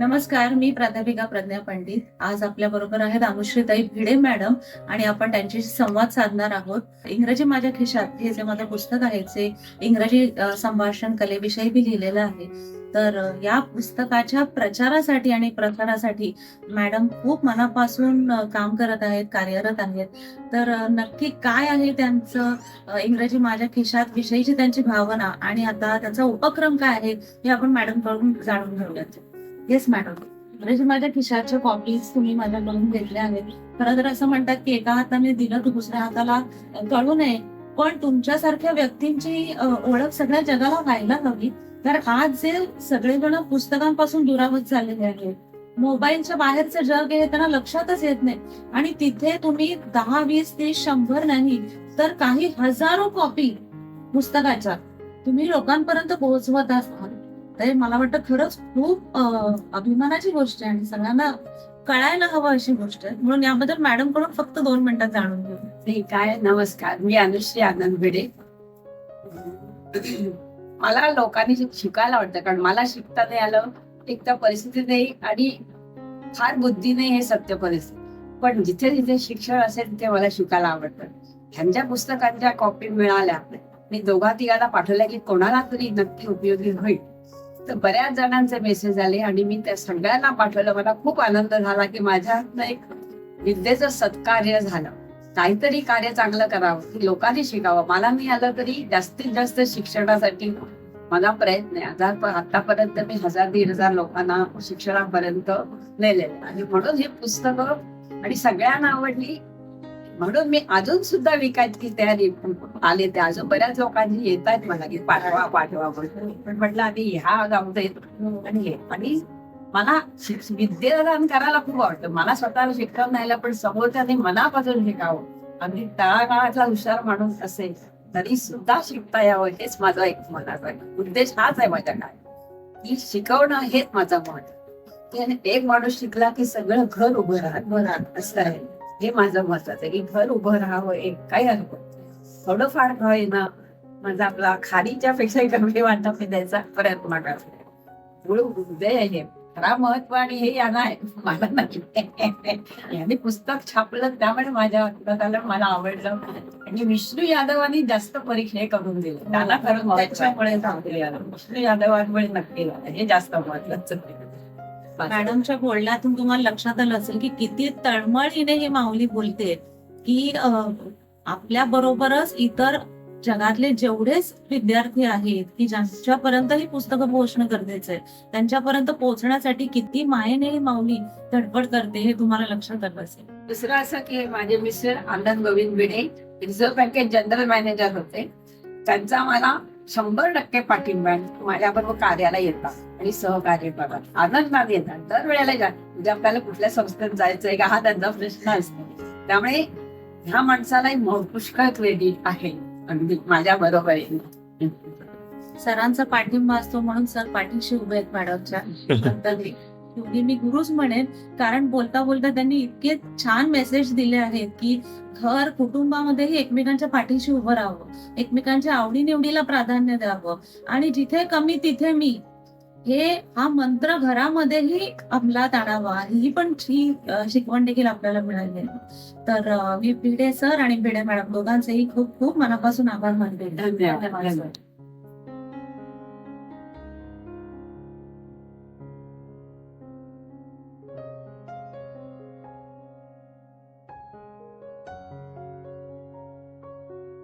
नमस्कार मी प्राध्यापिका प्रज्ञा पंडित. आज आपल्या बरोबर आहेत अनुश्रीताई भिडे मॅडम आणि आपण त्यांच्याशी संवाद साधणार आहोत. इंग्रजी माझ्या खिशात हे जे माझं पुस्तक आहे जे इंग्रजी संभाषण कलेविषयी मी लिहिलेलं आहे. तर या पुस्तकाच्या प्रचारासाठी आणि प्रसारासाठी मॅडम खूप मनापासून काम करत आहेत कार्यरत आहेत. तर नक्की काय आहे त्यांचं इंग्रजी माझ्या खिशात विषयीची त्यांची भावना आणि आता त्याचा उपक्रम काय आहे हे आपण मॅडमकडून जाणून घेऊयात. येस मॅडम इंग्रजी माझ्या खिशाच्या कॉपीज तुम्ही माझ्याकडून घेतल्या आहेत. खरं तर असं म्हणतात की एका हाताने दिलं तर दुसऱ्या हाताला कळू नये. पण तुमच्यासारख्या व्यक्तींची ओळख सगळ्या जगाला व्हायला हवी. तर आज जे सगळेजण पुस्तकांपासून दुरावत झालेले आहेत मोबाईलच्या बाहेरचं जग हे त्यांना लक्षातच येत नाही. आणि तिथे तुम्ही दहा वीस तीस शंभर नाही तर काही हजारो कॉपी पुस्तकाच्या. तुम्ही लोकांपर्यंत पोहोचवत आहात तर मला वाटतं खरंच खूप अभिमानाची गोष्ट आहे आणि सगळ्यांना कळायला हवं अशी गोष्ट आहे. म्हणून याबद्दल मॅडमकडून फक्त दोन मिनिटात जाणून घेऊ. ठीक आहे नमस्कार. मी अनुश्री आनंद भिडे. मला लोकांनी शिकायला आवडतं कारण मला शिकता नाही आलं एक तर परिस्थिती नाही आणि फार बुद्धी नाही हे सत्य परिस्थिती. पण जिथे जिथे शिक्षण असेल तिथे मला शिकायला आवडतं. ह्यांच्या पुस्तकांच्या कॉपी मिळाल्या. मी दोघा तिघाला पाठवल्या की कोणाला तरी नक्की उपयोगी होईल. तर बऱ्याच जणांचे मेसेज आले आणि मी त्या सगळ्यांना पाठवलं. मला खूप आनंद झाला की माझ्या एक विद्येचं सत्कार्य झालं. काहीतरी कार्य चांगलं करावं की लोकांनी शिकावं. मला मी आलं तरी जास्तीत जास्त शिक्षणासाठी मला प्रयत्न आहे. हजार आतापर्यंत मी हजार दीड हजार लोकांना शिक्षणापर्यंत नेलेलं आणि म्हणून हे पुस्तक आणि सगळ्यांना आवडली. म्हणून मी अजून सुद्धा विकायची तयारी आले ते अजून बऱ्याच लोकांनी येत आहेत मला की पाठवा पाठवा पण म्हटलं आम्ही ह्या जाऊ दे आणि आणि मला विद्यादान करायला खूप आवडतं. मला स्वतःला शिक्षण नाही पण समोरच्याने मनापासून शिकावं अगदी तळागाळातला हुशार माणूस असेल तरी सुद्धा शिकता यावं हेच माझा एक मनाचा उद्देश हाच आहे माझ्या काय की शिकवणं हेच माझं मत एक माणूस शिकला की सगळं घर उभं राहत उभं राहत. असं आहे. हे माझं महत्वाचं आहे की घर उभं राहावं एक काही हरकत. थोडंफार का होईना माझा आपला खारीच्या पेक्षा कमी वाटा मी द्यायचा प्रयत्न करते मूळ आहे हे खरा महत्त्व आणि हे यांना आहे मला नाही यांनी पुस्तक छापलं त्यामुळे माझ्या हातात आलं मला आवडलं आणि विष्णू यादवांनी जास्त परीक्षा करून दिले त्याला खरं महत्त्व आहे. त्याच्यामुळे. विष्णू यादवांमुळे नक्की. हे जास्त महत्वाचं आहे. मॅडमच्या बोलण्यातून तुम्हाला लक्षात आलं असेल की किती तळमळीने ही माऊली बोलते की आपल्या बरोबरच इतर जगातले जेवढेच विद्यार्थी आहेत की ज्यांच्यापर्यंत ही पुस्तकं पोहोचणं गरजेचं आहे त्यांच्यापर्यंत पोहोचण्यासाठी किती मायेने ही माऊली धडपड करते हे तुम्हाला लक्षात आलं असेल. दुसरं असं की माझे मिस्टर आनंद गोविंद भिडे रिझर्व्ह बँकेत जनरल मॅनेजर होते. त्यांचा मला शंभर टक्के पाठिंबा. माझ्याबरोबर कार्याला येतात. आणि सहकार्य करतात आनंदाने येतात. दरवेळेला जा म्हणजे आपल्याला कुठल्या संस्थेत जायचंय का हा त्यांचा प्रश्न असतो. त्यामुळे ह्या माणसाला पुष्कळ क्रेडिट आहे. अगदी माझ्या बरोबर सरांचा पाठिंबा असतो म्हणून सर पाठीशी उभे आहेत मॅडमच्या. मी गुरुच म्हणेन कारण बोलता बोलता त्यांनी इतके छान मेसेज दिले आहेत की घर कुटुंबामध्येही एकमेकांच्या पाठीशी उभं राहावं. एकमेकांच्या आवडीनिवडीला प्राधान्य द्यावं. आणि जिथे कमी तिथे मी. हे हा मंत्र घरामध्येही अंमलात आणावा. ही पण ही शिकवण देखील आपल्याला मिळाली आहे. तर मी भिडे सर आणि भिडे मॅडम दोघांचेही खूप खूप मनापासून आभार मानते. धन्यवाद.